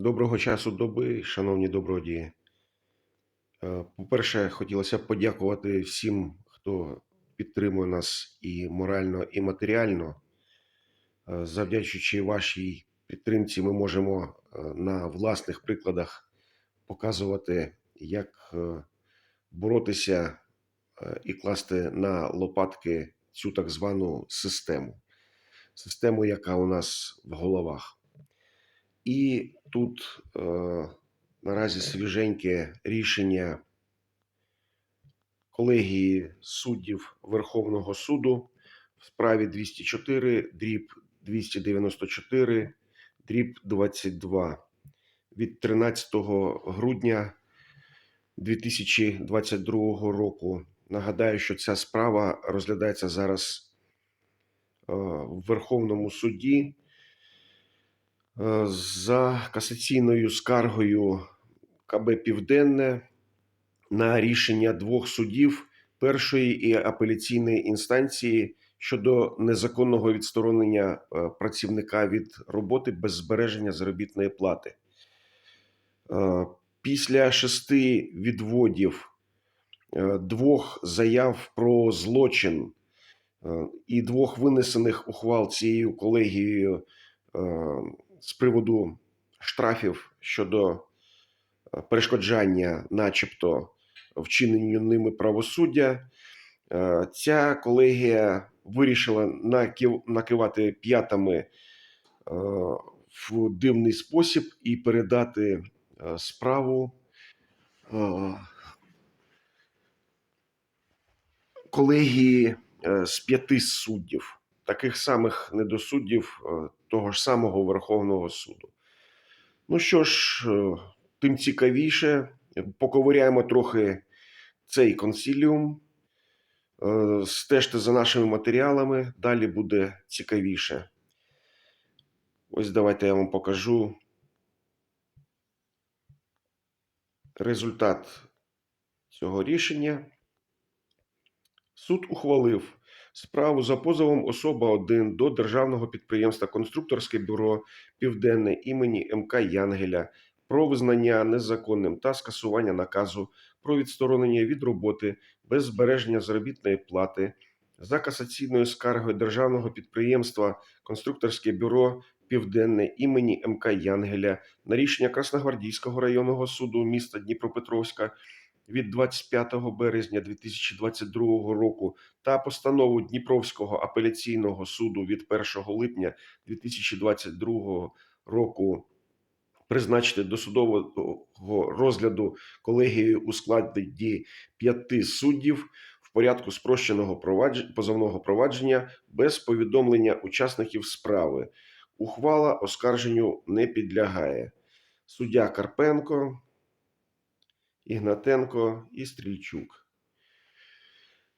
Доброго часу доби, шановні добродії. Е, По-перше, хотілося б подякувати всім, хто підтримує нас і морально, і матеріально. Е, Завдячуючи вашій підтримці, ми можемо е, на власних прикладах показувати, як боротися і класти на лопатки цю так звану систему. Систему, яка у нас в головах. І тут е, наразі свіженьке рішення колегії суддів Верховного суду в справі 204, дріб 294, дріб 22 від 13 грудня 2022 року. Нагадаю, що ця справа розглядається зараз е, в Верховному суді за касаційною скаргою КБ Південне на рішення двох судів першої і апеляційної інстанції щодо незаконного відсторонення е, працівника від роботи без збереження заробітної плати. Е, Після шести відводів е, двох заяв про злочин е, і двох винесених ухвал цією колегією е, з приводу штрафів щодо е, перешкоджання, начебто, вчиненню ними правосуддя, е, ця колегія вирішила накив- накивати п'ятами е, в дивний спосіб і передати справу колегії з п'яти суддів, таких самих недосуддів е, того ж самого Верховного суду. Ну що ж, е, тим цікавіше, поковиряємо трохи цей консиліум, е, стежте за нашими матеріалами, далі буде цікавіше. Ось давайте я вам покажу результат цього рішення. Суд ухвалив справу за позовом особа 1 до державного підприємства Конструкторське бюро Південне імені МК Янгеля про визнання незаконним та скасування наказу про відсторонення від роботи без збереження заробітної плати за касаційною скаргою державного підприємства Конструкторське бюро Південне імені МК Янгеля на рішення Красногвардійського районного суду міста Дніпропетровська від 25 березня 2022 року та постанову Дніпровського апеляційного суду від 1 липня 2022 року призначити до судового розгляду колегією у складі п'яти суддів в порядку спрощеного провадж- позовного провадження без повідомлення учасників справи. Ухвала оскарженню не підлягає. Суддя Карпенко, Ігнатенко і Стрільчук.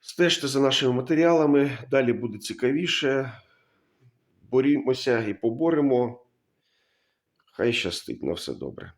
Стежте за нашими матеріалами, далі буде цікавіше. Борімося і поборемо. Хай щастить на все добре.